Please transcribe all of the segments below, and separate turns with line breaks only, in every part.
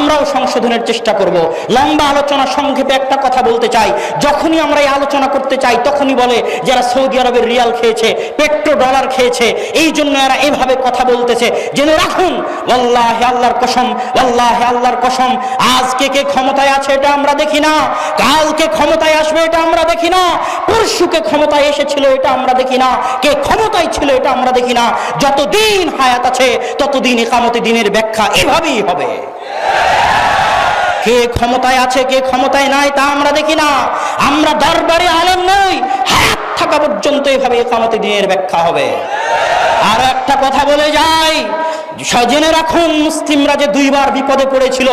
আমরাও সংশোধনের চেষ্টা করব। লম্বা আলোচনা সংক্ষেপে একটা কথা বলতে চাই। যখনই আমরা এই আলোচনা করতে চাই, তখনই বলে যারা সৌদি আরবের রিয়াল খেয়েছে পেট্রো ডলার খেয়েছে, এই জন্য এরা এভাবে কথা বলতেছে। জেনে রাখুন আল্লাহ আল্লাহর কসম আল্লাহ আল্লাহর কসম, আজকে কে ক্ষমতায় আছে এটা আমরা দেখি না, কালকে ক্ষমতায় আসবে এটা আমরা দেখি না পরশুকে ক্ষমতায় এসেছিল এটা আমরা দেখি না, কে ক্ষমতায় ছিল এটা আমরা দেখি না। যতদিন হায়াত আছে, ততদিন একামতি দিনের ব্যাখ্যা এভাবেই হবে। কে ক্ষমতায় আছে, কে ক্ষমতায় নাই, তা আমরা দেখি না। আমরা দরবারে আলেম নই হাত থাকা পর্যন্ত এভাবে একামতি দিনের ব্যাখ্যা হবে। আর একটা কথা বলে যাই। জেনে রাখুন, মুসলিমরা যে দুইবার বিপদে পড়েছিল,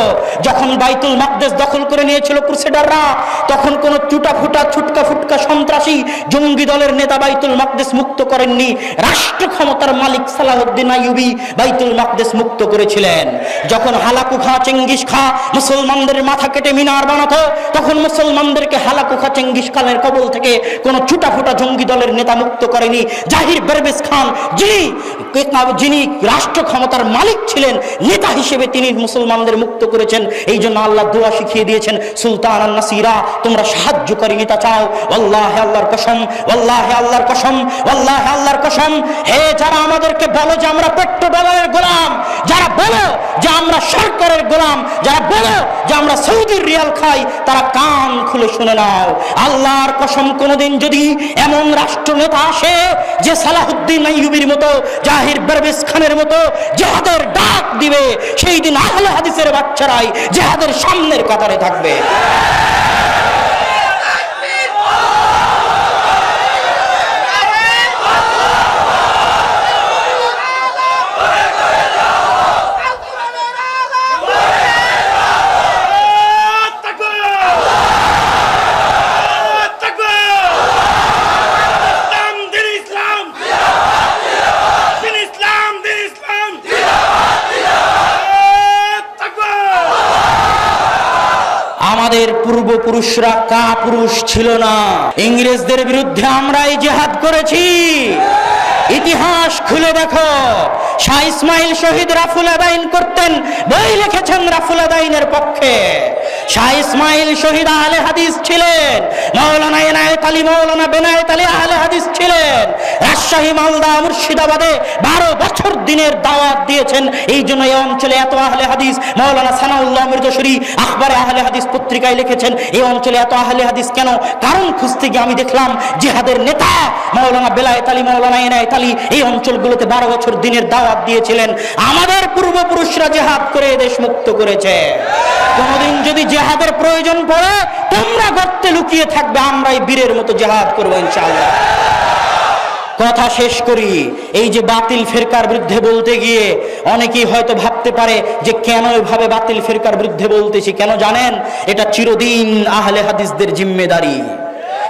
যখন বাইতুল মাকদেস দখল করে নিয়েছিল ক্রুসেডাররা, তখন কোন চুটা ফুটা ছুটকা ফুটকা সন্ত্রাসী জঙ্গি দলের নেতা বাইতুল মাকদেস মুক্ত করেননি। রাষ্ট্র ক্ষমতার মালিক সালাহউদ্দিন আইয়ুবি বাইতুল মাকদেস মুক্ত করেছিলেন। যখন হালাকু খা, চেঙ্গিস খা, মুসলমানদের মাথা কেটে মিনার বানাতো তখন মুসলমানদেরকে হালাকু চেঙ্গিস খানের কবল থেকে কোন চুটা ফুটা জঙ্গি দলের নেতা মুক্ত করেনি। জাহির বেরবেজ খান, যিনি যিনি রাষ্ট্র ক্ষমতার মালিক ছিলেন, নেতা হিসেবে তিনি মুসলমানদের মুক্ত করেছেন। এই জন্য আল্লাহ দোয়া শিখিয়ে দিয়েছেন, সুলতান আল নাসিরা তোমরা সাহায্যকারী নেতা চাও। আল্লাহ আল্লাহর কসম আল্লাহ আল্লাহর কসম আল্লাহ আল্লাহর কসম। হে যারা আমাদেরকে বলো যে আমরা পেট্রো ডলারের গোলাম আমরা সরকারের গোলাম, যারা বলো যে আমরা সৌদির রিয়াল খাই, তারা কান খুলে শুনে নাও। আল্লাহর কসম, কোনোদিন যদি এমন রাষ্ট্র নেতা আসে, যে সালাহুদ্দিন আইয়ুবির মতো, জাহির বেরবেজ খানের মতো, জেহাদের ডাক দিবে, সেই দিন আহলে হাদিসের বাচ্চারাই জেহাদের সামনের কাতারে থাকবে। পূর্বপুরুষরা কা পুরুষ ছিল না। ইংরেজদের বিরুদ্ধে আমরাই জেহাদ করেছি। ইতিহাস খুলে দেখো। শাহ ইসমাইল শহীদ রাফুল আদাইন করতেন, বই লিখেছেন রাফুল আদাইনের পক্ষে। শাহ ইসমাইল শহীদ আহলে হাদিস ছিলেন। মৌলানা এনায়েত আলী মৌলানা বেনায়েত আলী আহলে হাদিস ছিলেন। রাজশাহী মালদা মুর্শিদাবাদে বারো বছর দিনের দাওয়াত দিয়েছেন। এই জন্য এই অঞ্চলে এত আহলে হাদিস মৌলানা সানাউল্লাহ মির্জশরী আখবারে আহলে হাদিস পত্রিকায় লিখেছেন। এই অঞ্চলে এত আহলে হাদিস কেন? কারণ খুঁজতে গিয়ে আমি দেখলাম, জিহাদের নেতা মৌলানা বেলায়েত আলী মৌলানা এনায়েত আলী এই অঞ্চলগুলোতে বারো বছর দিনের দাওয়াত দিয়েছিলেন। আমাদের পূর্বপুরুষরা জেহাদ করে দেশ মুক্ত করেছে। কোনদিন যদি জেহাদের প্রয়োজন পড়ে, তোমরা গর্তে লুকিয়ে থাকবে, আমরাই বীরের মতো জেহাদ করব ইনশাআল্লাহ। কথা শেষ করি। এই যে বাতিল ফেরকার বিরুদ্ধে বলতে গিয়ে অনেকেই হয়তো ভাবতে পারে যে কেন এভাবে বাতিল ফেরকার বিরুদ্ধে বলতেছি, কেন জানেন? এটা চিরদিন আহলে হাদিসদের জিম্মেদারি।